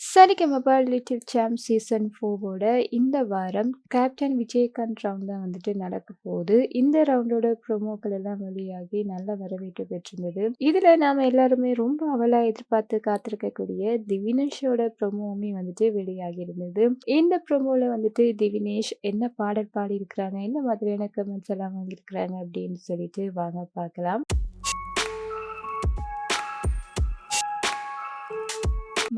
Sa Re Ga Ma Pa little சாம் season ஃபோவோட இந்த வாரம் கேப்டன் விஜயகாந்த் ரவுண்ட் தான் வந்துட்டு நடக்க போகுது. இந்த ரவுண்டோட ப்ரோமோக்கள் எல்லாம் வெளியாகி நல்ல வரவேற்பு பெற்றிருந்தது. இதுல நாம எல்லாருமே ரொம்ப அவலாக எதிர்பார்த்து காத்திருக்கக்கூடிய திவினேஷோட ப்ரோமோவுமே வந்துட்டு வெளியாகி இருந்தது இந்த ப்ரோமோல வந்துட்டு திவினேஷ் என்ன பாடல் பாடியிருக்கிறாங்க, என்ன மாதிரியான கமெண்ட்ஸ் எல்லாம் வாங்கியிருக்கிறாங்க அப்படின்னு சொல்லிட்டு வாங்க பார்க்கலாம்.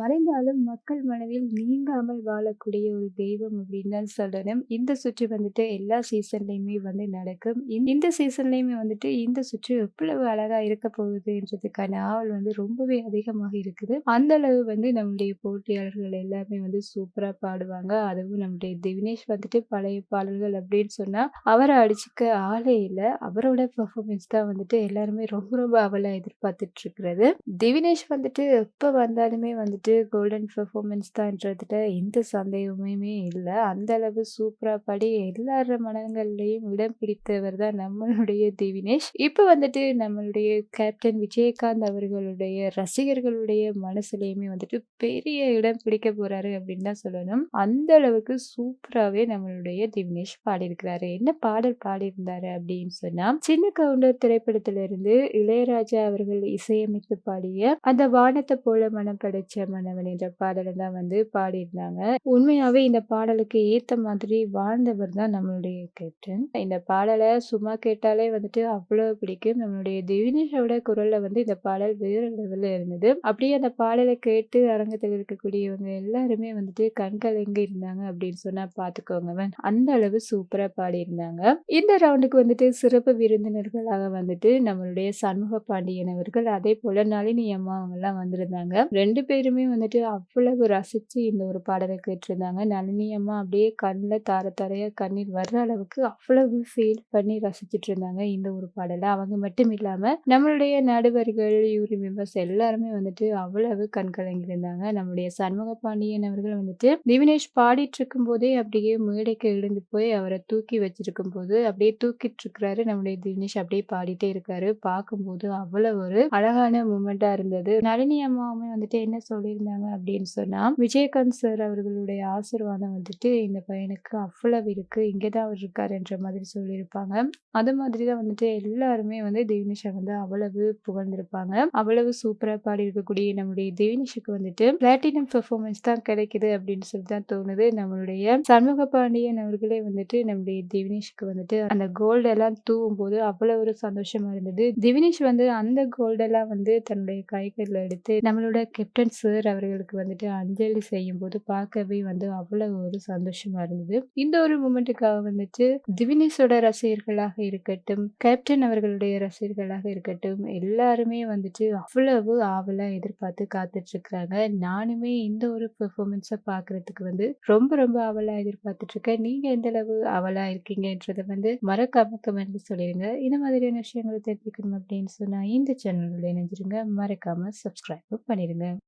மறைந்தாலும் மக்கள் மனதில் நீங்காமல் வாழக்கூடிய ஒரு தெய்வம் அப்படின்னு தான் சொல்லணும். இந்த சுற்று வந்துட்டு எல்லா சீசன்லயுமே வந்து நடக்கும். இந்த சீசன்லயுமே வந்துட்டு இந்த சுற்று எவ்வளவு அழகா இருக்க போகுதுன்றதுக்கான ஆவல் வந்து ரொம்பவே அதிகமாக இருக்குது. அந்த அளவு வந்து நம்முடைய போட்டியாளர்கள் எல்லாமே வந்து சூப்பரா பாடுவாங்க. அதுவும் நம்முடைய திவினேஷ் வந்துட்டு பழைய பாடல்கள் அப்படின்னு சொன்னா அவரை அடிச்சுக்க ஆளே இல்லை அவரோட பெர்ஃபார்மன்ஸ் தான் வந்துட்டு எல்லாருமே ரொம்ப ரொம்ப ஆவலா எதிர்பார்த்துட்டு இருக்கிறது. திவினேஷ் வந்துட்டு எப்போ வந்தாலுமே வந்துட்டு கோல்டன் பெர்ஃபார்மன்ஸ் தான்றதுல எந்த சந்தேகமுமே இல்லை அந்த அளவு சூப்பரா பாடி எல்லார் மனங்கள்லயும் இடம் பிடித்தவர் தான் நம்மளுடைய திவினேஷ். இப்போ வந்துட்டு நம்மளுடைய கேப்டன் விஜயகாந்த் அவர்களுடைய ரசிகர்களுடைய மனசுலையுமே வந்துட்டு பெரிய இடம் பிடிக்க போறாரு அப்படின்னு தான் சொல்லணும். அந்த அளவுக்கு சூப்பராகவே நம்மளுடைய திவினேஷ் பாடியிருக்கிறாரு. என்ன பாடல் பாடியிருந்தாரு அப்படின்னு சொன்னா, சின்ன கவுண்டர் திரைப்படத்திலிருந்து இளையராஜா அவர்கள் இசையமைத்து பாடிய அந்த வானத்தை போல மனம் படைச்ச மன்னவன் என்ற பாடலை தான் வந்து பாடியிருந்தாங்க. உண்மையாவே இந்த பாடலுக்கு ஏத்த மாதிரி வாழ்ந்தவர் தான் நம்மளுடைய கேப்டன். இந்த பாடலை சும்மா கேட்டாலே வந்துட்டு அவ்வளோ பிடிக்கும். நம்மளுடைய திவினேஷோட குரல்ல வந்து இந்த பாடல் வேற லெவல்ல இருந்தது. அப்படியே அந்த பாடலை கேட்டு அரங்கத்தில் இருக்கக்கூடியவங்க எல்லாருமே வந்துட்டு கண்கலங்கி இருந்தாங்க அப்படின்னு சொன்னா பாத்துக்கோங்க அந்த அளவு சூப்பரா பாடியிருந்தாங்க. இந்த ரவுண்டுக்கு வந்துட்டு சிறப்பு விருந்தினர்களாக வந்துட்டு நம்மளுடைய சண்முக பாண்டியன் அவர்கள், அதே போல நளினி அம்மா அவங்கெல்லாம் வந்திருந்தாங்க. ரெண்டு பேருமே வந்துட்டு அவ்வளவு ரசித்து இந்த ஒரு பாடலை கேட்டிருந்தாங்க. நளினி அம்மா அப்படியே கண்ணில் தார தாரையாக கண்ணீர் வர்ற அளவுக்கு அவ்வளவு ஃபீல் பண்ணி ரசிச்சுட்டு இருந்தாங்க இந்த ஒரு பாடலை அவங்க மட்டும் இல்லாமல் நம்மளுடைய நடுவர்கள், யூரி மெம்பர்ஸ் எல்லாருமே வந்துட்டு அவ்வளவு கண் கலங்கியிருந்தாங்க. நம்முடைய சண்முக பாண்டியன் அவர்கள் வந்துட்டு திவினேஷ் பாடிட்டு இருக்கும்போதே அப்படியே மேடைக்கு எழுந்து போய் அவரை தூக்கி வச்சிருக்கும்போது அப்படியே தூக்கிட்டு இருக்கிறாரு. நம்முடைய திவினேஷ் அப்படியே பாடிட்டே இருக்காரு. பார்க்கும்போது அவ்வளவு ஒரு அழகான மூமெண்ட்டாக இருந்தது. நளினி அம்மாவுமே வந்துட்டு என்ன சொல்லியிருந்தாங்க அப்படின்னு சொன்னால் விஜயகாந்த் சார் அவர்களுடைய ஆசீர்வாதம் வந்துட்டு இந்த பையனுக்கு அவ்வளவு இருக்குது இங்கே தான் அவர் இருக்காருன்ற மாதிரி சொல்லியிருப்பாங்க. அது மாதிரி தான் வந்துட்டு எல்லாருமே வந்து திவினேஷ வந்து அவ்வளவு புகழ்ந்திருப்பாங்க. அவ்வளவு சூப்பராக பாடி இருக்கக்கூடிய நம்முடைய தேவினிஷுக்கு வந்துட்டு பிளாட்டினம் பெர்ஃபார்மன்ஸ் தான் கிடைக்குது அப்படின்னு சொல்லி தான் தோணுது. நம்மளுடைய சண்முக பாண்டியன் அவர்களே வந்துட்டு நம்முடைய தேவினிஷுக்கு வந்துட்டு அந்த கோல்டெல்லாம் தூவும் போது அவ்வளவு ஒரு சந்தோஷமா இருந்தது. திவினேஷ் வந்து அந்த கோல்டெல்லாம் வந்து தன்னுடைய கைகளில் எடுத்து நம்மளோட கேப்டன் சார் அவர்களுக்கு வந்துட்டு அஞ்சலி செய்யும்போது பார்க்கவே வந்து அவ்வளவு ஒரு சந்தோஷமா இருந்தது. இந்த ஒரு மூமெண்ட்டுக்காக வந்துட்டு திவினேஷோட ரசிகர்களாக இருக்கட்டும், கேப்டன் அவர்களுடைய ரசிகர்களாக இருக்கட்டும், எல்லாருமே வந்துட்டு அவ்வளவு ஆவலா எதிர்பார்த்து காத்துட்டு இருக்கிறாங்க. நானுமே இந்த ஒரு பெர்ஃபார்மன்ஸை பார்க்கறதுக்கு வந்து ரொம்ப ரொம்ப ஆவலா எதிர்பார்த்துட்டு இருக்கேன். நீங்க எந்த அளவு ஆவலா இருக்கீங்கன்றத வந்து மறக்காம கமெண்ட்ல சொல்லிருங்க. இந்த மாதிரியான விஷயங்கள தெரிஞ்சுக்கணும் அப்படின்னு சொன்னா இந்த சேனலில் இணைஞ்சிருங்க. மறக்காம சப்ஸ்கிரைபும் பண்ணிருங்க.